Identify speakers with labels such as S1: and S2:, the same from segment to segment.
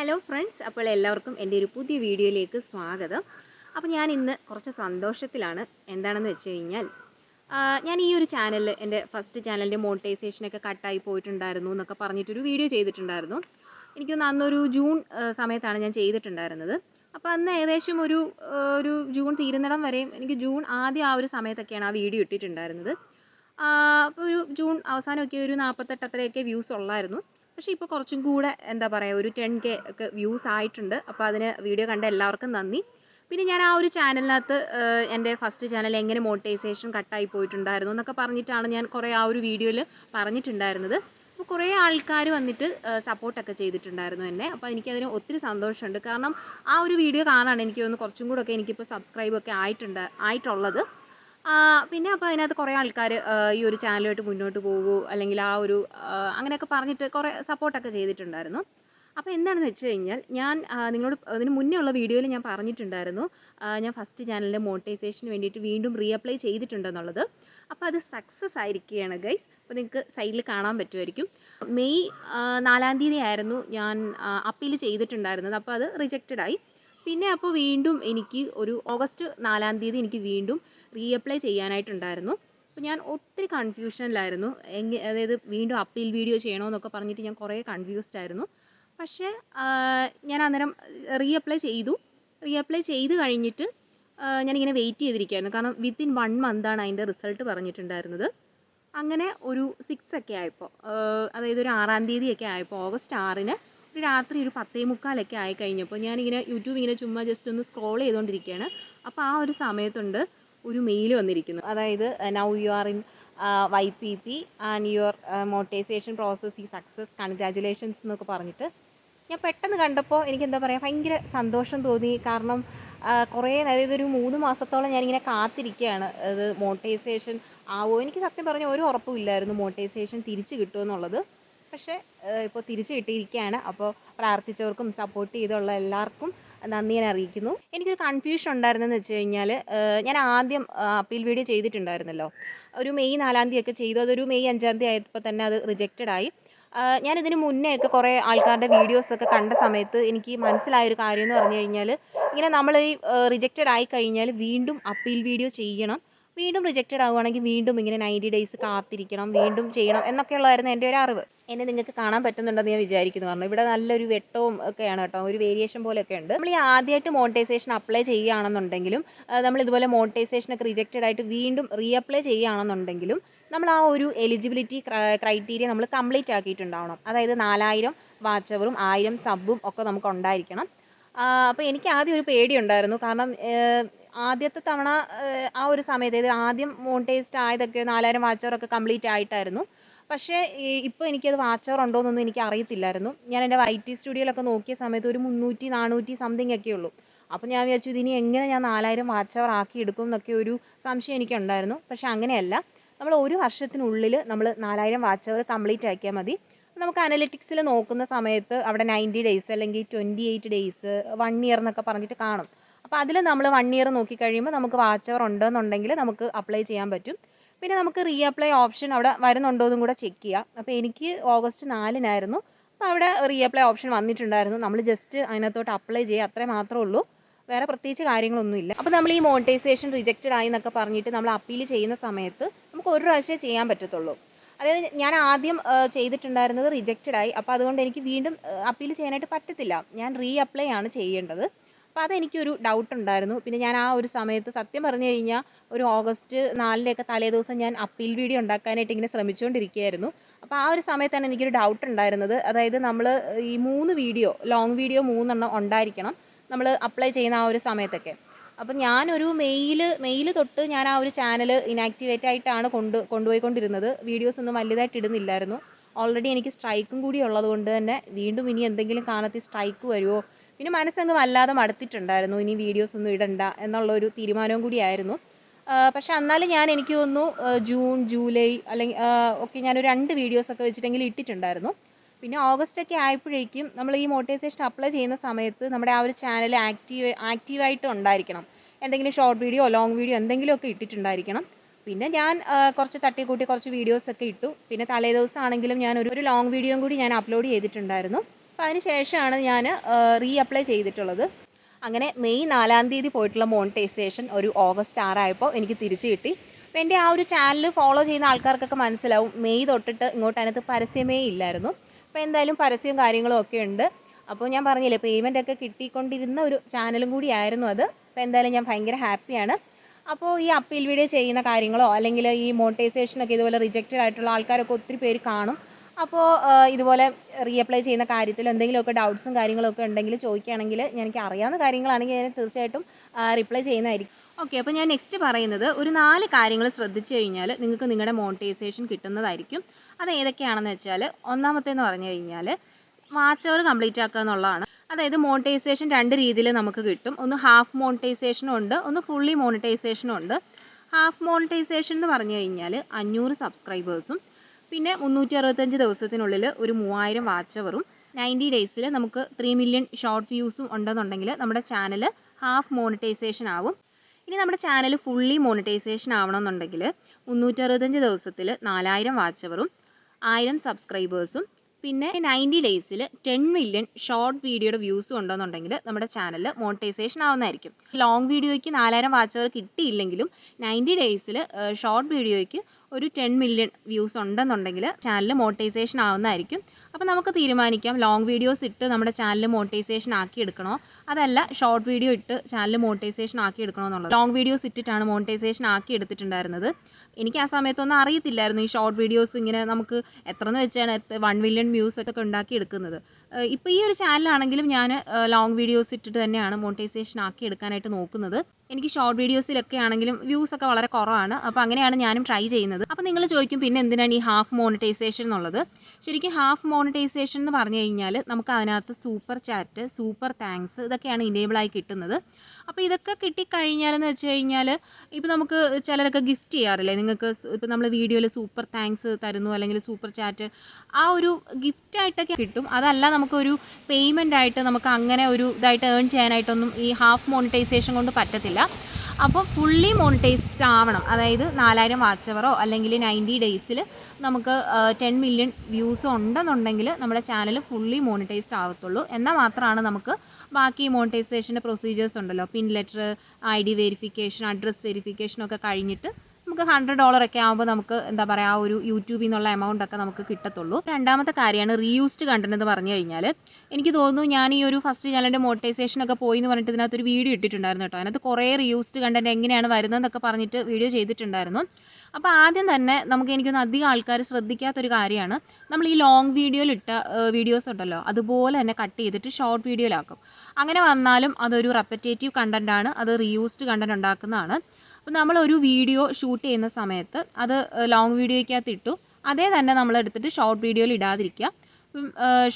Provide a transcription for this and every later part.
S1: Hello friends അപ്പോൾ എല്ലാവർക്കും എന്റെ ഒരു പുതിയ വീഡിയോയിലേക്ക് സ്വാഗതം. അപ്പോൾ ഞാൻ ഇന്ന് കുറച്ച് സന്തോഷത്തിലാണ്. എന്താണെന്ന് വെച്ച് കഴിഞ്ഞാൽ ഞാൻ ഈ ഒരു ചാനലിൽ എന്റെ ഫസ്റ്റ് ചാനലിന്റെ മോണിറ്റൈസേഷനൊക്കെ കട്ടായി പോയിട്ടുണ്ടായിരുന്നു എന്നൊക്കെ പറഞ്ഞിട്ടൊരു വീഡിയോ ചെയ്തിട്ടുണ്ടായിരുന്നു. എനിക്കൊന്ന് അന്നൊരു ജൂൺ സമയത്താണ് ഞാൻ ചെയ്തിട്ടുണ്ടായിരുന്നത്. അപ്പോൾ അന്ന് ഏകദേശം ഒരു ഒരു ജൂൺ തീരുന്നിടം വരെയും എനിക്ക് ജൂൺ ആദ്യം ആ ഒരു സമയത്തൊക്കെയാണ് ആ വീഡിയോ ഇട്ടിട്ടുണ്ടായിരുന്നത്. അപ്പോൾ ഒരു ജൂൺ അവസാനമൊക്കെ ഒരു നാൽപ്പത്തെട്ട് അത്രയൊക്കെ വ്യൂസ് ഉള്ളായിരുന്നു. പക്ഷേ ഇപ്പോൾ കുറച്ചും കൂടെ എന്താ പറയുക ഒരു ടെൻ കെ ഒക്കെ വ്യൂസ് ആയിട്ടുണ്ട്. അപ്പോൾ അതിന് വീഡിയോ കണ്ട എല്ലാവർക്കും നന്ദി. പിന്നെ ഞാൻ ആ ഒരു ചാനലിനകത്ത് എന്റെ ഫസ്റ്റ് ചാനൽ എങ്ങനെ മോണിറ്റൈസേഷൻ കട്ടായി പോയിട്ടുണ്ടായിരുന്നു എന്നൊക്കെ പറഞ്ഞിട്ടാണ് ഞാൻ കുറേ ആ ഒരു വീഡിയോയിൽ പറഞ്ഞിട്ടുണ്ടായിരുന്നത്. അപ്പോൾ കുറേ ആൾക്കാർ വന്നിട്ട് സപ്പോർട്ടൊക്കെ ചെയ്തിട്ടുണ്ടായിരുന്നു എന്നെ. അപ്പോൾ എനിക്കതിന് ഒത്തിരി സന്തോഷമുണ്ട്. കാരണം ആ ഒരു വീഡിയോ കാണാൻ എനിക്ക് തോന്നുന്നു കുറച്ചും കൂടെ ഒക്കെ എനിക്കിപ്പോൾ സബ്സ്ക്രൈബൊക്കെ ആയിട്ടുണ്ട് ആയിട്ടുള്ളത്. പിന്നെ അപ്പോൾ അതിനകത്ത് കുറേ ആൾക്കാർ ഈ ഒരു ചാനലുമായിട്ട് മുന്നോട്ട് പോകൂ അല്ലെങ്കിൽ ആ ഒരു അങ്ങനെയൊക്കെ പറഞ്ഞിട്ട് കുറേ സപ്പോർട്ടൊക്കെ ചെയ്തിട്ടുണ്ടായിരുന്നു. അപ്പോൾ എന്താണെന്ന് വെച്ച് കഴിഞ്ഞാൽ ഞാൻ നിങ്ങളോട് അതിന് മുന്നേ ഉള്ള വീഡിയോയിൽ ഞാൻ പറഞ്ഞിട്ടുണ്ടായിരുന്നു ഞാൻ ഫസ്റ്റ് ചാനലിന്റെ മോണിറ്റൈസേഷന് വേണ്ടിയിട്ട് വീണ്ടും റീഅപ്ലൈ ചെയ്തിട്ടുണ്ടെന്നുള്ളത്. അപ്പോൾ അത് സക്സസ് ആയിരിക്കുകയാണ് ഗൈസ് അപ്പോൾ നിങ്ങൾക്ക് സൈഡിൽ കാണാൻ പറ്റുമായിരിക്കും. മെയ് നാലാം തീയതി ആയിരുന്നു ഞാൻ അപ്പീൽ ചെയ്തിട്ടുണ്ടായിരുന്നത്. അപ്പോൾ അത് റിജക്റ്റഡ് ആയി. പിന്നെ അപ്പോൾ വീണ്ടും എനിക്ക് ഒരു ഓഗസ്റ്റ് നാലാം തീയതി എനിക്ക് വീണ്ടും റീഅപ്ലൈ ചെയ്യാനായിട്ടുണ്ടായിരുന്നു. അപ്പോൾ ഞാൻ ഒത്തിരി കൺഫ്യൂഷനിലായിരുന്നു എങ്ങ അതായത് വീണ്ടും അപ്പീൽ വീഡിയോ ചെയ്യണമെന്നൊക്കെ പറഞ്ഞിട്ട് ഞാൻ കുറേ കൺഫ്യൂസ്ഡ് ആയിരുന്നു. പക്ഷേ ഞാൻ അന്നേരം റീഅപ്ലൈ ചെയ്തു. റീഅപ്ലൈ ചെയ്ത് കഴിഞ്ഞിട്ട് ഞാനിങ്ങനെ വെയിറ്റ് ചെയ്തിരിക്കുകയായിരുന്നു കാരണം വിത്തിൻ വൺ മന്താണ് അതിന്റെ റിസൾട്ട് പറഞ്ഞിട്ടുണ്ടായിരുന്നത്. അങ്ങനെ ഒരു സിക്സ് ഒക്കെ ആയപ്പോൾ അതായത് ഒരു ആറാം തീയതിയൊക്കെ ആയപ്പോൾ ഓഗസ്റ്റ് ആറിന് ഒരു രാത്രി ഒരു പത്തേ മുക്കാലൊക്കെ ആയി കഴിഞ്ഞപ്പോൾ ഞാനിങ്ങനെ യൂട്യൂബ് ഇങ്ങനെ ചുമ്മാ ജസ്റ്റ് ഒന്ന് സ്ക്രോൾ ചെയ്തുകൊണ്ടിരിക്കുകയാണ് അപ്പോൾ ആ ഒരു സമയത്തുണ്ട് ഒരു മെയിൽ വന്നിരിക്കുന്നു. അതായത് now you are in Y P P and your motivation process ഈ സക്സസ് കൺഗ്രാജുലേഷൻസ് എന്നൊക്കെ പറഞ്ഞിട്ട് ഞാൻ പെട്ടെന്ന് കണ്ടപ്പോൾ എനിക്ക് എന്താ പറയുക ഭയങ്കര സന്തോഷം തോന്നി. കാരണം ആ, കുറേ അതായത് ഒരു മൂന്ന് മാസത്തോളം ഞാനിങ്ങനെ കാത്തിരിക്കുകയാണ്. അത് മോട്ടൈസേഷൻ ആവോ? എനിക്ക് സത്യം പറഞ്ഞാൽ ഒരു ഉറപ്പും ഇല്ലായിരുന്നു മോട്ടൈസേഷൻ തിരിച്ച് കിട്ടുമെന്നുള്ളത്. പക്ഷേ ഇപ്പോൾ തിരിച്ചു കിട്ടിയിരിക്കുകയാണ്. അപ്പോൾ പ്രാർത്ഥിച്ചവർക്കും സപ്പോർട്ട് ചെയ്തുള്ള എല്ലാവർക്കും നന്ദി ഞാൻ അറിയിക്കുന്നു. എനിക്കൊരു കൺഫ്യൂഷൻ ഉണ്ടായിരുന്നെന്ന് വെച്ച് കഴിഞ്ഞാൽ ഞാൻ ആദ്യം അപ്പീൽ വീഡിയോ ചെയ്തിട്ടുണ്ടായിരുന്നല്ലോ. ഒരു മെയ് നാലാം തീയതി ഒക്കെ ചെയ്തു. അതൊരു മെയ് അഞ്ചാം തീയതി ആയപ്പോൾ തന്നെ അത് റിജക്റ്റഡ് ആയി. ഞാൻ ഞാനിതിന് മുന്നേ ഒക്കെ കുറേ ആൾക്കാരുടെ വീഡിയോസൊക്കെ കണ്ട സമയത്ത് എനിക്ക് മനസ്സിലായൊരു കാര്യം എന്ന് പറഞ്ഞു കഴിഞ്ഞാൽ ഇങ്ങനെ നമ്മൾ ഈ റിജക്റ്റഡ് ആയി കഴിഞ്ഞാൽ വീണ്ടും അപ്പീൽ വീഡിയോ ചെയ്യണം. വീണ്ടും റിജക്റ്റഡ് ആവുകയാണെങ്കിൽ വീണ്ടും ഇങ്ങനെ നയന്റി ഡേയ്സ് കാത്തിരിക്കണം വീണ്ടും ചെയ്യണം എന്നൊക്കെയുള്ളതായിരുന്നു എന്റെ ഒരു അറിവ്. എന്നെ നിങ്ങൾക്ക് കാണാൻ പറ്റുന്നുണ്ടെന്ന് ഞാൻ വിചാരിക്കുന്നു. കാരണം ഇവിടെ നല്ലൊരു വെട്ടവും ഒക്കെയാണ് കേട്ടോ. ഒരു വേരിയേഷൻ പോലെയൊക്കെ ഉണ്ട്. നമ്മൾ ഈ ആദ്യമായിട്ട് മോണിറ്റൈസേഷൻ അപ്ലൈ ചെയ്യുകയാണെന്നുണ്ടെങ്കിലും നമ്മൾ ഇതുപോലെ മോണിറ്റൈസേഷൻ ഒക്കെ റിജക്റ്റഡ് ആയിട്ട് വീണ്ടും റീഅപ്ലൈ ചെയ്യുകയാണെന്നുണ്ടെങ്കിലും നമ്മൾ ആ ഒരു എലിജിബിലിറ്റി ക്രൈറ്റീരിയ നമ്മൾ കംപ്ലീറ്റ് ആക്കിയിട്ടുണ്ടാവണം. അതായത് നാലായിരം വാച്ചവറും ആയിരം സബും ഒക്കെ നമുക്ക് ഉണ്ടായിരിക്കണം. അപ്പോൾ എനിക്ക് ആദ്യം ഒരു പേടിയുണ്ടായിരുന്നു കാരണം ആദ്യത്തെ തവണ ആ ഒരു സമയത്ത് ഇത് ആദ്യം മോണിറ്റൈസ്ഡ് ആയതൊക്കെ നാലായിരം വാച്ചവറൊക്കെ കംപ്ലീറ്റ് ആയിട്ടായിരുന്നു. പക്ഷേ ഇപ്പോൾ എനിക്കത് വാച്ചവർ ഉണ്ടോയെന്നൊന്നും എനിക്ക് അറിയത്തില്ലായിരുന്നു. ഞാൻ എന്റെ വൈ ടി സ്റ്റുഡിയോയിലൊക്കെ നോക്കിയ സമയത്ത് ഒരു മുന്നൂറ്റി നാനൂറ്റി സംതിങ് ഒക്കെ ഉള്ളൂ. അപ്പോൾ ഞാൻ വിചാരിച്ചു ഇതിനി എങ്ങനെ ഞാൻ നാലായിരം വാച്ചവർ ആക്കി എടുക്കും എന്നൊക്കെ ഒരു സംശയം എനിക്കുണ്ടായിരുന്നു. പക്ഷേ അങ്ങനെയല്ല. നമ്മൾ ഒരു വർഷത്തിനുള്ളിൽ നമ്മൾ നാലായിരം വാച്ചവർ കംപ്ലീറ്റ് ആക്കിയാൽ മതി. നമുക്ക് അനലിറ്റിക്സിൽ നോക്കുന്ന സമയത്ത് അവിടെ നയന്റി ഡേയ്സ് അല്ലെങ്കിൽ twenty eight days one year എന്നൊക്കെ പറഞ്ഞിട്ട് കാണും. അപ്പോൾ അതിൽ നമ്മൾ വൺ ഇയർ നോക്കി കഴിയുമ്പോൾ നമുക്ക് വാച്ച് അവർ ഉണ്ടെന്നുണ്ടെങ്കിൽ നമുക്ക് അപ്ലൈ ചെയ്യാൻ പറ്റും. പിന്നെ നമുക്ക് റീ അപ്ലൈ ഓപ്ഷൻ അവിടെ വരുന്നുണ്ടോ എന്നും കൂടെ ചെക്ക് ചെയ്യാം. അപ്പോൾ എനിക്ക് ഓഗസ്റ്റ് നാലിനായിരുന്നു. അപ്പോൾ അവിടെ റീ അപ്ലൈ ഓപ്ഷൻ വന്നിട്ടുണ്ടായിരുന്നു. നമ്മൾ ജസ്റ്റ് അതിനകത്തോട്ട് അപ്ലൈ ചെയ്യുക അത്രേ മാത്രമേ ഉള്ളൂ. വേറെ പ്രത്യേകിച്ച് കാര്യങ്ങളൊന്നുമില്ല അപ്പോൾ നമ്മൾ ഈ മോണിറ്റൈസേഷൻ റിജക്റ്റഡ് ആയി എന്നൊക്കെ പറഞ്ഞിട്ട് നമ്മൾ അപ്പീൽ ചെയ്യുന്ന സമയത്ത് നമുക്ക് ഒരു പ്രാവശ്യമേ ചെയ്യാൻ പറ്റത്തുള്ളൂ. അതായത് ഞാൻ ആദ്യം ചെയ്തിട്ടുണ്ടായിരുന്നത് റിജക്റ്റഡ് ആയി. അപ്പോൾ അതുകൊണ്ട് എനിക്ക് വീണ്ടും അപ്പീൽ ചെയ്യാനായിട്ട് പറ്റത്തില്ല. ഞാൻ റീ അപ്ലൈ ആണ് ചെയ്യേണ്ടത്. അപ്പോൾ അതെനിക്കൊരു ഡൗട്ട് ഉണ്ടായിരുന്നു. പിന്നെ ഞാൻ ആ ഒരു സമയത്ത് സത്യം പറഞ്ഞു കഴിഞ്ഞാൽ ഒരു ഓഗസ്റ്റ് നാലിന്റെയൊക്കെ തലേ ദിവസം ഞാൻ അപ്പീൽ വീഡിയോ ഉണ്ടാക്കാനായിട്ട് ഇങ്ങനെ ശ്രമിച്ചുകൊണ്ടിരിക്കുകയായിരുന്നു. അപ്പോൾ ആ ഒരു സമയത്താണ് എനിക്കൊരു ഡൗട്ട് ഉണ്ടായിരുന്നത്. അതായത് നമ്മൾ ഈ മൂന്ന് വീഡിയോ ലോങ് വീഡിയോ മൂന്നെണ്ണം ഉണ്ടായിരിക്കണം നമ്മൾ അപ്ലൈ ചെയ്യുന്ന ആ ഒരു സമയത്തൊക്കെ. അപ്പം ഞാനൊരു മെയിൽ മെയിൽ തൊട്ട് ഞാൻ ആ ഒരു ചാനൽ ഇനാക്ടിവേറ്റ് ആയിട്ടാണ് കൊണ്ട് കൊണ്ടുപോയിക്കൊണ്ടിരുന്നത്. വീഡിയോസ് ഒന്നും വലുതായിട്ട് ഇടുന്നില്ലായിരുന്നു. ഓൾറെഡി എനിക്ക് സ്ട്രൈക്കും കൂടി ഉള്ളത് കൊണ്ട് തന്നെ വീണ്ടും ഇനി എന്തെങ്കിലും കാണത്തി സ്ട്രൈക്ക് വരുമോ പിന്നെ മനസ്സങ്ങ് വല്ലാതെ മടുത്തിട്ടുണ്ടായിരുന്നു. ഇനി വീഡിയോസ് ഒന്നും ഇടണ്ട എന്നുള്ള ഒരു തീരുമാനവും കൂടിയായിരുന്നു പക്ഷേ എന്നാലും ഞാൻ എനിക്ക് തോന്നുന്നു ജൂൺ ജൂലൈ അല്ലെങ്കിൽ ഒക്കെ ഞാനൊരു രണ്ട് വീഡിയോസൊക്കെ വെച്ചിട്ടെങ്കിലും ഇട്ടിട്ടുണ്ടായിരുന്നു. പിന്നെ ഓഗസ്റ്റ് ഒക്കെ ആയപ്പോഴേക്കും നമ്മൾ ഈ മോട്ടിവേഷൻ അപ്ലൈ ചെയ്യുന്ന സമയത്ത് നമ്മുടെ ആ ഒരു ചാനൽ ആക്റ്റീവ് ആക്റ്റീവായിട്ട് ഉണ്ടായിരിക്കണം. എന്തെങ്കിലും ഷോർട്ട് വീഡിയോ ലോങ് വീഡിയോ എന്തെങ്കിലുമൊക്കെ ഇട്ടിട്ടുണ്ടായിരിക്കണം. പിന്നെ ഞാൻ കുറച്ച് തട്ടിക്കൂട്ടി കുറച്ച് വീഡിയോസൊക്കെ ഇട്ടു. പിന്നെ തലേ ദിവസം ആണെങ്കിലും ഞാൻ ഒരു ലോങ് വീഡിയോയും കൂടി ഞാൻ അപ്ലോഡ് ചെയ്തിട്ടുണ്ടായിരുന്നു. അപ്പോൾ അതിന് ശേഷമാണ് ഞാൻ റീ അപ്ലൈ ചെയ്തിട്ടുള്ളത്. അങ്ങനെ മെയ് നാലാം തീയതി പോയിട്ടുള്ള മോണിറ്റൈസേഷൻ ഒരു ഓഗസ്റ്റ് ആറായപ്പോൾ എനിക്ക് തിരിച്ചു കിട്ടി. അപ്പോൾ എന്റെ ആ ഒരു ചാനൽ ഫോളോ ചെയ്യുന്ന ആൾക്കാർക്കൊക്കെ മനസ്സിലാവും മെയ് തൊട്ടിട്ട് ഇങ്ങോട്ട് അതിനകത്ത് പരസ്യമേ ഇല്ലായിരുന്നു. അപ്പോൾ എന്തായാലും പരസ്യവും കാര്യങ്ങളും ഒക്കെ ഉണ്ട്. അപ്പോൾ ഞാൻ പറഞ്ഞില്ലേ പേയ്മെന്റ് ഒക്കെ കിട്ടിക്കൊണ്ടിരുന്ന ഒരു ചാനലും കൂടി ആയിരുന്നു അത്. അപ്പോൾ എന്തായാലും ഞാൻ ഭയങ്കര ഹാപ്പിയാണ് അപ്പോൾ ഈ അപ്പീൽ വീഡിയോ ചെയ്യുന്ന കാര്യങ്ങളോ അല്ലെങ്കിൽ ഈ മോണിറ്റൈസേഷനൊക്കെ ഇതുപോലെ റിജക്റ്റഡ് ആയിട്ടുള്ള ആൾക്കാരൊക്കെ ഒത്തിരി പേര് കാണും. അപ്പോൾ ഇതുപോലെ റീഅപ്ലൈ ചെയ്യുന്ന കാര്യത്തിൽ എന്തെങ്കിലുമൊക്കെ ഡൗട്ട്സും കാര്യങ്ങളൊക്കെ ഉണ്ടെങ്കിൽ ചോദിക്കുകയാണെങ്കിൽ എനിക്ക് അറിയാവുന്ന കാര്യങ്ങളാണെങ്കിൽ ഞാൻ തീർച്ചയായിട്ടും റിപ്ലൈ ചെയ്യുന്നതായിരിക്കും. ഓക്കെ അപ്പോൾ ഞാൻ നെക്സ്റ്റ് പറയുന്നത് ഒരു നാല് കാര്യങ്ങൾ ശ്രദ്ധിച്ചു കഴിഞ്ഞാൽ നിങ്ങൾക്ക് നിങ്ങളുടെ മോണിറ്റൈസേഷൻ കിട്ടുന്നതായിരിക്കും. അത് ഏതൊക്കെയാണെന്ന് വെച്ചാൽ ഒന്നാമത്തേന്ന് പറഞ്ഞു കഴിഞ്ഞാൽ വാച്ച് അവർ കംപ്ലീറ്റ് ആക്കുക എന്നുള്ളതാണ്. അതായത് മോണിറ്റൈസേഷൻ രണ്ട് രീതിയിൽ നമുക്ക് കിട്ടും. ഒന്ന് ഹാഫ് മോണിറ്റൈസേഷനും ഉണ്ട് ഒന്ന് ഫുള്ളി മോണിറ്റൈസേഷനും ഉണ്ട്. ഹാഫ് മോണിറ്റൈസേഷൻ എന്ന് പറഞ്ഞു കഴിഞ്ഞാൽ അഞ്ഞൂറ് സബ്സ്ക്രൈബേഴ്സും പിന്നെ മുന്നൂറ്റി അറുപത്തഞ്ച് ദിവസത്തിനുള്ളിൽ ഒരു മൂവായിരം വാച്ചവറും നയന്റി ഡേയ്സിൽ നമുക്ക് ത്രീ മില്യൺ ഷോർട്ട് വ്യൂസും ഉണ്ടെന്നുണ്ടെങ്കിൽ നമ്മുടെ ചാനൽ ഹാഫ് മോണിറ്റൈസേഷൻ ആവും. ഇനി നമ്മുടെ ചാനൽ ഫുള്ളി മോണിറ്റൈസേഷൻ ആവണമെന്നുണ്ടെങ്കിൽ മുന്നൂറ്ററുപത്തഞ്ച് ദിവസത്തിൽ നാലായിരം വാച്ചവറും ആയിരം സബ്സ്ക്രൈബേഴ്സും പിന്നെ നയന്റി ഡേയ്സിൽ ടെൻ മില്യൺ ഷോർട്ട് വീഡിയോയുടെ വ്യൂസ് ഉണ്ടെന്നുണ്ടെങ്കിൽ നമ്മുടെ ചാനൽ മോണിറ്റൈസേഷൻ ആവുന്നതായിരിക്കും. ലോങ് വീഡിയോയ്ക്ക് നാലായിരം വാച്ചവർ കിട്ടിയില്ലെങ്കിലും നയന്റി ഡേയ്സിൽ ഷോർട്ട് വീഡിയോയ്ക്ക് ഒരു ടെൻ മില്യൺ വ്യൂസ് ഉണ്ടെന്നുണ്ടെങ്കിൽ ചാനൽ മോണിറ്റൈസേഷൻ ആവുന്നതായിരിക്കും. അപ്പോൾ നമുക്ക് തീരുമാനിക്കാം ലോങ് വീഡിയോസ് ഇട്ട് നമ്മുടെ ചാനൽ മോണിറ്റൈസേഷൻ ആക്കി എടുക്കണോ അതല്ല ഷോർട്ട് വീഡിയോ ഇട്ട് ചാനൽ മോണിറ്റൈസേഷൻ ആക്കി എടുക്കണോ എന്നുള്ളത്. ലോങ് വീഡിയോസ് ഇട്ടിട്ടാണ് മോണിറ്റൈസേഷൻ ആക്കി എടുത്തിട്ടുണ്ടായിരുന്നത് എനിക്ക് ആ സമയത്തൊന്നും അറിയത്തില്ലായിരുന്നു ഈ ഷോർട്ട് വീഡിയോസ് ഇങ്ങനെ നമുക്ക് എത്ര എന്ന് വെച്ചാണ് വൺ മില്യൺ വ്യൂസ് ഒക്കെ ഉണ്ടാക്കി എടുക്കുന്നത്. ഇപ്പോൾ ഈ ഒരു ചാനലാണെങ്കിലും ഞാൻ ലോങ് വീഡിയോസ് ഇട്ടിട്ട് തന്നെയാണ് മോണിറ്റൈസേഷൻ ആക്കി എടുക്കാനായിട്ട് നോക്കുന്നത്. എനിക്ക് ഷോർട്ട് വീഡിയോസിലൊക്കെ ആണെങ്കിലും വ്യൂസ് ഒക്കെ വളരെ കുറവാണ്. അപ്പോൾ അങ്ങനെയാണ് ഞാനും ട്രൈ ചെയ്യുന്നത്. അപ്പോൾ നിങ്ങൾ ചോദിക്കും പിന്നെ എന്തിനാണ് ഈ ഹാഫ് മോണിറ്റൈസേഷൻ എന്നുള്ളത്? ശരിക്കും ഹാഫ് മോണിറ്റൈസേഷൻ എന്ന് പറഞ്ഞു കഴിഞ്ഞാൽ നമുക്ക് അതിനകത്ത് സൂപ്പർ ചാറ്റ് സൂപ്പർ താങ്ക്സ് ഇതൊക്കെയാണ് ഇനേബിളായി കിട്ടുന്നത്. അപ്പോൾ ഇതൊക്കെ കിട്ടിക്കഴിഞ്ഞാലെന്ന് വെച്ച് കഴിഞ്ഞാൽ ഇപ്പോൾ നമുക്ക് ചിലരൊക്കെ ഗിഫ്റ്റ് ചെയ്യാറില്ലേ? നിങ്ങൾക്ക് ഇപ്പോൾ നമ്മൾ വീഡിയോയിൽ സൂപ്പർ താങ്ക്സ് തരുന്നു അല്ലെങ്കിൽ സൂപ്പർ ചാറ്റ് ആ ഒരു ഗിഫ്റ്റായിട്ടൊക്കെ കിട്ടും. അതല്ല നമുക്കൊരു പേയ്മെന്റ് ആയിട്ട് നമുക്ക് അങ്ങനെ ഒരു ഇതായിട്ട് ഏൺ ചെയ്യാനായിട്ടൊന്നും ഈ ഹാഫ് മോണിറ്റൈസേഷൻ കൊണ്ട് പറ്റത്തില്ല. അപ്പോൾ ഫുള്ളി മോണിറ്റൈസ്ഡ് ആവണം. അതായത് നാലായിരം വാച്ച് അവറോ അല്ലെങ്കിൽ നയന്റി ഡേയ്സിൽ നമുക്ക് ടെൻ മില്യൺ വ്യൂസ് ഉണ്ടെന്നുണ്ടെങ്കിൽ നമ്മുടെ ചാനൽ ഫുള്ളി മോണിറ്റൈസ്ഡ് ആവത്തുള്ളൂ. എന്നാൽ മാത്രമാണ് നമുക്ക് ബാക്കി മോണിറ്റൈസേഷന്റെ പ്രൊസീജിയേഴ്സ് ഉണ്ടല്ലോ. Pin letter I D verification address വെരിഫിക്കേഷനൊക്കെ കഴിഞ്ഞിട്ട് നമുക്ക് ഹൺഡ്രഡ് ഡോളർ ഒക്കെ ആകുമ്പോൾ നമുക്ക് എന്താ പറയുക ആ ഒരു യൂട്യൂബിൽ നിന്നുള്ള എമൗണ്ട് ഒക്കെ നമുക്ക് കിട്ടത്തുള്ളൂ. രണ്ടാമത്തെ കാര്യമാണ് റീയൂസ്ഡ് കണ്ടന്റ് എന്ന് പറഞ്ഞു കഴിഞ്ഞാൽ എനിക്ക് തോന്നുന്നു ഞാൻ ഈ ഒരു ഫസ്റ്റ് ചാനലിന്റെ മോട്ടിവേഷൻ ഒക്കെ പോയി എന്ന് പറഞ്ഞിട്ട് ഇതിനകത്ത് ഒരു വീഡിയോ ഇട്ടിട്ടുണ്ടായിരുന്നു കേട്ടോ. അതിനകത്ത് കുറേ റീയൂസ്ഡ് കണ്ടന്റ് എങ്ങനെയാണ് വരുന്നതെന്നൊക്കെ പറഞ്ഞിട്ട് വീഡിയോ ചെയ്തിട്ടുണ്ടായിരുന്നു. അപ്പോൾ ആദ്യം തന്നെ നമുക്ക് എനിക്കൊന്ന് അധികം ആൾക്കാർ ശ്രദ്ധിക്കാത്തൊരു കാര്യമാണ്. നമ്മൾ ഈ ലോങ് വീഡിയോയിലിട്ട വീഡിയോസ് ഉണ്ടല്ലോ അതുപോലെ തന്നെ കട്ട് ചെയ്തിട്ട് ഷോർട്ട് വീഡിയോയിലാക്കും അങ്ങനെ വന്നാലും അതൊരു റെപ്പറ്റേറ്റീവ് കണ്ടന്റ് ആണ് അത് റീയൂസ്ഡ് കണ്ടന്റ് ഉണ്ടാക്കുന്നതാണ്. അപ്പോൾ നമ്മൾ ഒരു വീഡിയോ ഷൂട്ട് ചെയ്യുന്ന സമയത്ത് അത് ലോങ് വീഡിയോയ്ക്കകത്ത് ഇട്ടു. അതേ തന്നെ നമ്മൾ എടുത്തിട്ട് ഷോർട്ട് വീഡിയോയിൽ ഇടാതിരിക്കുക.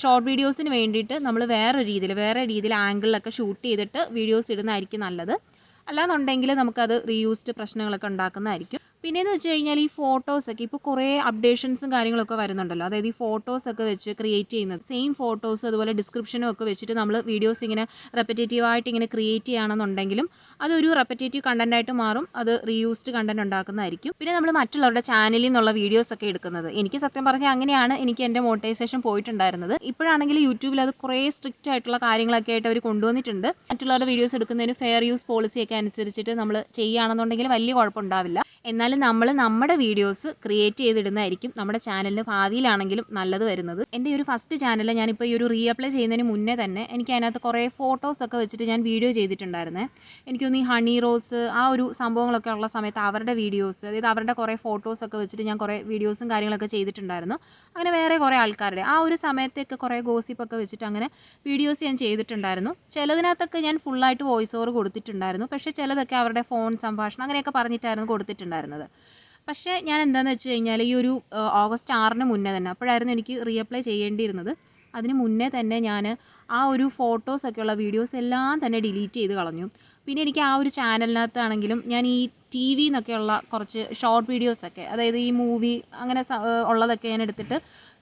S1: ഷോർട്ട് വീഡിയോസിന് വേണ്ടിയിട്ട് നമ്മൾ വേറെ രീതിയിൽ വേറെ രീതിയിൽ ആംഗിളിലൊക്കെ ഷൂട്ട് ചെയ്തിട്ട് വീഡിയോസ് ഇടുന്നതായിരിക്കും നല്ലത്. അല്ലാന്നുണ്ടെങ്കിൽ നമുക്കത് റീയൂസ്ഡ് പ്രശ്നങ്ങളൊക്കെ ഉണ്ടാക്കുന്നതായിരിക്കും. പിന്നെയെന്ന് വെച്ച് കഴിഞ്ഞാൽ ഈ ഫോട്ടോസൊക്കെ ഇപ്പോൾ കുറേ അപ്ഡേഷൻസും കാര്യങ്ങളൊക്കെ വരുന്നുണ്ടല്ലോ. അതായത് ഈ ഫോട്ടോസൊക്കെ വെച്ച് ക്രിയേറ്റ് ചെയ്യുന്നത്. സെയിം ഫോട്ടോസ് അതുപോലെ ഡിസ്ക്രിപ്ഷനും ഒക്കെ വെച്ചിട്ട് നമ്മൾ വീഡിയോസ് ഇങ്ങനെ റെപ്പറ്റേറ്റീവായിട്ട് ഇങ്ങനെ ക്രിയേറ്റ് ചെയ്യുകയാണെന്നുണ്ടെങ്കിലും അതൊരു റെപ്പറ്റേറ്റീവ് കണ്ടന്റായിട്ട് മാറും. അത് റീയൂസ്ഡ് കണ്ടന്റ് ഉണ്ടാക്കുന്നതായിരിക്കും. പിന്നെ നമ്മൾ മറ്റുള്ളവരുടെ ചാനലിൽ നിന്നുള്ള വീഡിയോസ് ഒക്കെ എടുക്കുന്നത്. എനിക്ക് സത്യം പറഞ്ഞാൽ അങ്ങനെയാണ് എനിക്ക് എന്റെ മോണിറ്റൈസേഷൻ പോയിട്ടുണ്ടായിരുന്നത്. ഇപ്പോഴാണെങ്കിൽ യൂട്യൂബിൽ അത് കുറേ സ്ട്രിക്റ്റ് ആയിട്ടുള്ള കാര്യങ്ങളൊക്കെ ആയിട്ട് അവർ കൊണ്ടുവന്നിട്ടുണ്ട്. മറ്റുള്ളവരുടെ വീഡിയോസ് എടുക്കുന്നതിന് ഫെയർ യൂസ് പോളിസിയൊക്കെ അനുസരിച്ചിട്ട് നമ്മൾ ചെയ്യുകയാണെന്നുണ്ടെങ്കിൽ വലിയ കുഴപ്പമുണ്ടാവില്ല. എന്നാൽ നമ്മൾ നമ്മുടെ വീഡിയോസ് ക്രിയേറ്റ് ചെയ്തിടുന്നതായിരിക്കും നമ്മുടെ ചാനലിന് ഭാവിയിലാണെങ്കിലും നല്ലത് വരുന്നത്. എന്റെ ഒരു ഫസ്റ്റ് ചാനൽ ഞാനിപ്പോൾ ഈ ഒരു റീ അപ്ലൈ ചെയ്യുന്നതിന് മുന്നേ തന്നെ എനിക്ക് അതിനകത്ത് കുറേ ഫോട്ടോസൊക്കെ വെച്ചിട്ട് ഞാൻ വീഡിയോ ചെയ്തിട്ടുണ്ടായിരുന്നേ. എനിക്കൊന്ന് ഈ ഹണി റോസ് ആ ഒരു സംഭവങ്ങളൊക്കെ ഉള്ള സമയത്ത് അവരുടെ വീഡിയോസ് അതായത് അവരുടെ കുറേ ഫോട്ടോസൊക്കെ വെച്ചിട്ട് ഞാൻ കുറേ വീഡിയോസും കാര്യങ്ങളൊക്കെ ചെയ്തിട്ടുണ്ടായിരുന്നു. അങ്ങനെ വേറെ കുറേ ആൾക്കാരുടെ ആ ഒരു സമയത്തൊക്കെ കുറേ ഗോസിപ്പൊക്കെ വെച്ചിട്ട് അങ്ങനെ വീഡിയോസ് ഞാൻ ചെയ്തിട്ടുണ്ടായിരുന്നു. ചിലതിനകത്തൊക്കെ ഞാൻ ഫുള്ളായിട്ട് വോയിസ് ഓവർ കൊടുത്തിട്ടുണ്ടായിരുന്നു. പക്ഷേ ചിലതൊക്കെ അവരുടെ ഫോൺ സംഭാഷണം അങ്ങനെയൊക്കെ പറഞ്ഞിട്ടായിരുന്നു കൊടുത്തിട്ടുണ്ടായിരുന്നത്. പക്ഷേ ഞാൻ എന്താണെന്ന് വെച്ച് കഴിഞ്ഞാൽ ഈ ഒരു ഓഗസ്റ്റ് ആറിന് മുന്നേ തന്നെ അപ്പോഴായിരുന്നു എനിക്ക് റീഅപ്ലൈ ചെയ്യേണ്ടിയിരുന്നത്. അതിന് മുന്നേ തന്നെ ഞാൻ ആ ഒരു ഫോട്ടോസൊക്കെയുള്ള വീഡിയോസ് എല്ലാം തന്നെ ഡിലീറ്റ് ചെയ്ത് കളഞ്ഞു. പിന്നെ എനിക്ക് ആ ഒരു ചാനലിനകത്താണെങ്കിലും ഞാൻ ഈ ടി വി എന്നൊക്കെയുള്ള കുറച്ച് ഷോർട്ട് വീഡിയോസൊക്കെ അതായത് ഈ മൂവി അങ്ങനെ ഉള്ളതൊക്കെ ഞാൻ എടുത്തിട്ട്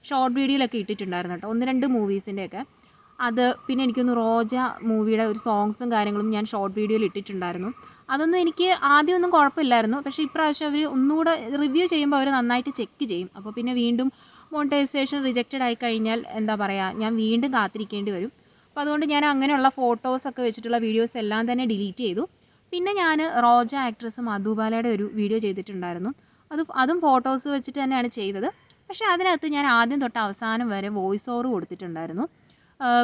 S1: ഷോർട്ട് വീഡിയോയിലൊക്കെ ഇട്ടിട്ടുണ്ടായിരുന്നു കേട്ടോ. ഒന്ന് രണ്ട് മൂവീസിന്റെയൊക്കെ അത് പിന്നെ എനിക്കൊന്ന് റോജ മൂവിയുടെ ഒരു സോങ്സും കാര്യങ്ങളും ഞാൻ ഷോർട്ട് വീഡിയോയിൽ ഇട്ടിട്ടുണ്ടായിരുന്നു. അതൊന്നും എനിക്ക് ആദ്യമൊന്നും കുഴപ്പമില്ലായിരുന്നു. പക്ഷേ ഇപ്രാവശ്യം അവർ ഒന്നുകൂടെ റിവ്യൂ ചെയ്യുമ്പോൾ അവർ നന്നായിട്ട് ചെക്ക് ചെയ്യും. അപ്പോൾ പിന്നെ വീണ്ടും മോണിറ്റൈസേഷൻ റിജക്റ്റഡ് ആയി കഴിഞ്ഞാൽ എന്താ പറയുക ഞാൻ വീണ്ടും കാത്തിരിക്കേണ്ടി വരും. അപ്പോൾ അതുകൊണ്ട് ഞാൻ അങ്ങനെയുള്ള ഫോട്ടോസൊക്കെ വെച്ചിട്ടുള്ള വീഡിയോസ് എല്ലാം തന്നെ ഡിലീറ്റ് ചെയ്തു. പിന്നെ ഞാൻ റോജ ആക്ട്രസ് മധുബാലയുടെ ഒരു വീഡിയോ ചെയ്തിട്ടുണ്ടായിരുന്നു. അത് അതും ഫോട്ടോസ് വെച്ചിട്ട് തന്നെയാണ് ചെയ്തത്. പക്ഷേ അതിനകത്ത് ഞാൻ ആദ്യം തൊട്ട് അവസാനം വരെ വോയിസ് ഓവർ കൊടുത്തിട്ടുണ്ടായിരുന്നു.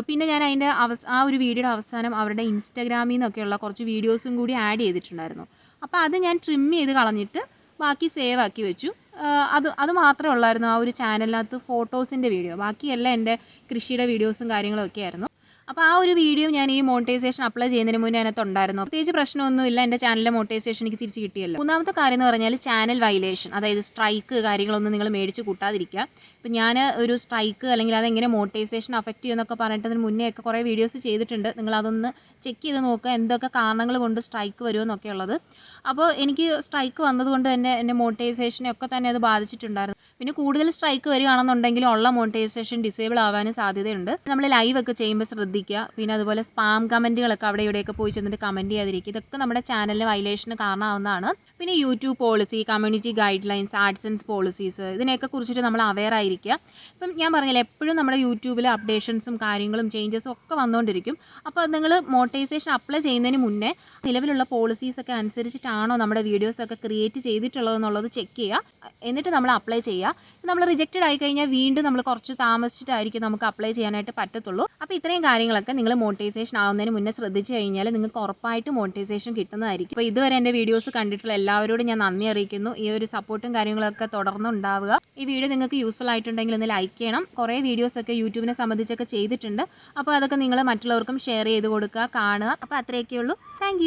S1: പിന്നെ ഞാൻ അതിന്റെ അവസ് ആ ഒരു വീഡിയോയുടെ അവസാനം അവരുടെ ഇൻസ്റ്റാഗ്രാമിൽ നിന്നൊക്കെയുള്ള കുറച്ച് വീഡിയോസും കൂടി ആഡ് ചെയ്തിട്ടുണ്ടായിരുന്നു. അപ്പോൾ അത് ഞാൻ ട്രിം ചെയ്ത് കളഞ്ഞിട്ട് ബാക്കി സേവ് ആക്കി വെച്ചു. അത് അത് മാത്രമേ ഉള്ളായിരുന്നു ആ ഒരു ചാനലിനകത്ത് ഫോട്ടോസിന്റെ വീഡിയോ. ബാക്കിയെല്ലാം എന്റെ കൃഷിയുടെ വീഡിയോസും കാര്യങ്ങളൊക്കെ ആയിരുന്നു. അപ്പോൾ ആ ഒരു വീഡിയോ ഞാൻ ഈ മോണിറ്റൈസേഷൻ അപ്ലൈ ചെയ്യുന്നതിന് മുന്നേ അതിനകത്ത് ഉണ്ടായിരുന്നു. പ്രത്യേകിച്ച് പ്രശ്നമൊന്നുമില്ല. എന്റെ ചാനലിലെ മോണിറ്റൈസേഷൻ എനിക്ക് തിരിച്ച് കിട്ടിയല്ലോ. മൂന്നാമത്തെ കാര്യം എന്ന് പറഞ്ഞാൽ ചാനൽ വയലേഷൻ അതായത് സ്ട്രൈക്ക് കാര്യങ്ങളൊന്നും നിങ്ങൾ മേടിച്ച് കൂട്ടാതിരിക്കുക. ഇപ്പം ഞാൻ ഒരു സ്ട്രൈക്ക് അല്ലെങ്കിൽ അതെങ്ങനെ മോട്ടിവേഷൻ അഫക്റ്റ് ചെയ്യുമെന്നൊക്കെ പറഞ്ഞിട്ടതിന് മുന്നേ ഒക്കെ കുറേ വീഡിയോസ് ചെയ്തിട്ടുണ്ട്. നിങ്ങൾ അതൊന്ന് ചെക്ക് ചെയ്ത് നോക്കുക. എന്തൊക്കെ കാരണങ്ങൾ കൊണ്ട് സ്ട്രൈക്ക് വരുമെന്നൊക്കെ ഉള്ളത്. അപ്പോൾ എനിക്ക് സ്ട്രൈക്ക് വന്നതുകൊണ്ട് തന്നെ എന്റെ മോട്ടിവേഷനെ ഒക്കെ തന്നെ അത് ബാധിച്ചിട്ടുണ്ടായിരുന്നു. പിന്നെ കൂടുതൽ സ്ട്രൈക്ക് വരികയാണെന്നുണ്ടെങ്കിൽ ഉള്ള മോട്ടിവേഷൻ ഡിസേബിൾ ആവാനും സാധ്യതയുണ്ട്. നമ്മൾ ലൈവ് ഒക്കെ ചെയ്യുമ്പോൾ ശ്രദ്ധിക്കുക. പിന്നെ അതുപോലെ സ്പാം കമന്റുകളൊക്കെ അവിടെ ഇവിടെയൊക്കെ പോയി ചെന്നിട്ട് കമന്റ് ചെയ്യാതിരിക്കുക. ഇതൊക്കെ നമ്മുടെ ചാനലിലെ വയലേഷന് കാരണമാവുന്നതാണ്. പിന്നെ YouTube policy community guidelines and policies ഇതിനെയൊക്കെ കുറിച്ചിട്ട് നമ്മൾ അവെയർ ആയിരിക്കുക. ഇപ്പം ഞാൻ പറഞ്ഞില്ല എപ്പോഴും നമ്മുടെ യൂട്യൂബിൽ അപ്ഡേഷൻസും കാര്യങ്ങളും ചേഞ്ചസും ഒക്കെ വന്നുകൊണ്ടിരിക്കും അപ്പോൾ നിങ്ങൾ മോട്ടൈസേഷൻ അപ്ലൈ ചെയ്യുന്നതിന് മുന്നേ നിലവിലുള്ള പോളിസീസ് ഒക്കെ അനുസരിച്ചിട്ടാണോ നമ്മുടെ വീഡിയോസ് ഒക്കെ ക്രിയേറ്റ് ചെയ്തിട്ടുള്ളതെന്നുള്ളത് ചെക്ക് ചെയ്യുക. എന്നിട്ട് നമ്മൾ അപ്ലൈ ചെയ്യുക. നമ്മൾ റിജക്റ്റഡ് ആയി കഴിഞ്ഞാൽ വീണ്ടും നമ്മൾ കുറച്ച് താമസിച്ചിട്ടായിരിക്കും നമുക്ക് അപ്ലൈ ചെയ്യാനായിട്ട് പറ്റത്തുള്ളൂ. അപ്പോൾ ഇത്രയും കാര്യങ്ങളൊക്കെ നിങ്ങൾ മോട്ടൈസേഷൻ ആവുന്നതിന് മുന്നേ ശ്രദ്ധിച്ചു കഴിഞ്ഞാൽ നിങ്ങൾക്ക് ഉറപ്പായിട്ട് മോട്ടൈസേഷൻ കിട്ടുന്നതായിരിക്കും. അപ്പോൾ ഇതുവരെ എന്റെ വീഡിയോസ് കണ്ടിട്ടുള്ള എല്ലാവരോടും ഞാൻ നന്ദി അറിയിക്കുന്നു. ഈ ഒരു സപ്പോർട്ടും കാര്യങ്ങളൊക്കെ തുടർന്നുണ്ടാവുക. ഈ വീഡിയോ നിങ്ങൾക്ക് യൂസ്ഫുൾ ആയിട്ടുണ്ടെങ്കിൽ ഒന്ന് ലൈക്ക് ചെയ്യണം. കുറേ വീഡിയോസൊക്കെ യൂട്യൂബിനെ സംബന്ധിച്ചൊക്കെ ചെയ്തിട്ടുണ്ട്. അപ്പോൾ അതൊക്കെ നിങ്ങൾ മറ്റുള്ളവർക്കും ഷെയർ ചെയ്ത് കൊടുക്കുക കാണുക. അപ്പോൾ അത്രയൊക്കെ ഉള്ളൂ. താങ്ക്